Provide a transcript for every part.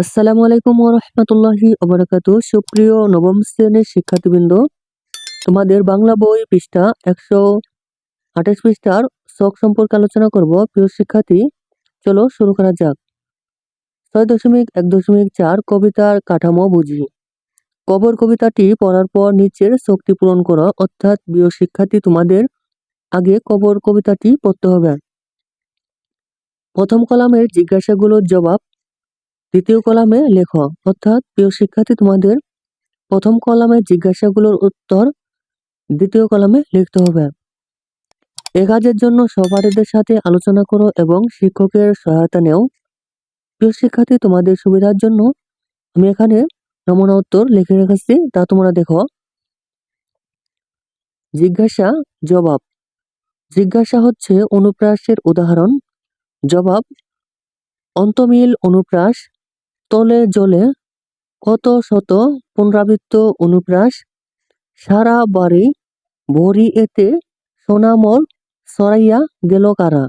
আসসালামু আলাইকুম রহমতুল্লাহি ওবরাকাত সুপ্রিয় নবম শ্রেণির শিক্ষার্থীবৃন্দ, তোমাদের বাংলা বই পৃষ্ঠা একশো আঠাশ পৃষ্ঠার শখ সম্পর্কে আলোচনা করব। প্রিয় শিক্ষার্থী, চলো শুরু করা যাক। ছয় দশমিক এক দশমিক চার কবিতার কাঠামো বুঝি। কবর কবিতাটি পড়ার পর নিচের শক্তি পূরণ করো। অর্থাৎ, প্রিয় শিক্ষার্থী, তোমাদের আগে কবর কবিতাটি পড়তে হবে। প্রথম কলামের জিজ্ঞাসাগুলোর জবাব দ্বিতীয় কলামে লেখো, অর্থাৎ প্রিয় শিক্ষার্থী, তোমাদের প্রথম কলামে জিজ্ঞাসাগুলোর উত্তর দ্বিতীয় কলামে লিখতে হবে। এ কাজের জন্য সহপাঠীদের সাথে আলোচনা করো এবং শিক্ষকের সহায়তা নেও। প্রিয় শিক্ষার্থী, তোমাদের সুবিধার জন্য আমি এখানে নমুনা উত্তর লিখে রেখেছি, তা তোমরা দেখো। জিজ্ঞাসা, জবাব। জিজ্ঞাসা হচ্ছে অনুপ্রাসের উদাহরণ। জবাব, অন্তমিল অনুপ্রাস তলে জলে কত শত পুনরাবৃত্ত অনুপ্রাস, সারা বাড়ি ভরি এতে সোনামল সরাইয়া গেল কারা?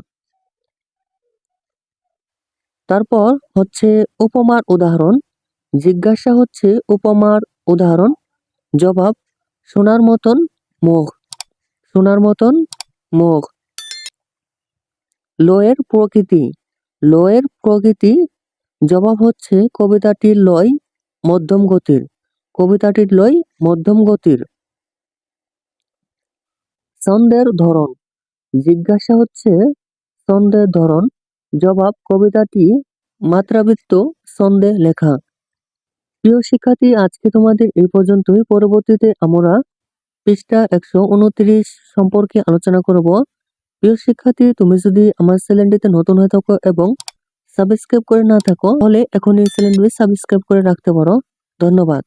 তারপর হচ্ছে উপমার উদাহরণ। জিজ্ঞাসা হচ্ছে উপমার উদাহরণ। জবাব, সোনার মতন মুখ সোনার মতন মুখ লয়ের প্রকৃতি। লয়ের প্রকৃতি জবাব হচ্ছে কবিতাটির লয় মধ্যম গতির। কবিতাটির লয় মধ্যম গতির। ছন্দের ধরন। জিজ্ঞাসা হচ্ছে, ছন্দের ধরন। জবাব, কবিতাটি মাত্রাবৃত্ত ছন্দে লেখা। প্রিয় শিক্ষার্থী, আজকে তোমাদের এই পর্যন্তই। পরবর্তীতে আমরা পৃষ্ঠা একশো উনত্রিশ সম্পর্কে আলোচনা করব। প্রিয় শিক্ষার্থী, তুমি যদি আমার চ্যানেলটিতে নতুন হয়ে থাকো এবং সাবস্ক্রাইব করে না থাকো তাহলে এখন এই চ্যানেলটি সাবস্ক্রাইব করে রাখতে পারো। ধন্যবাদ।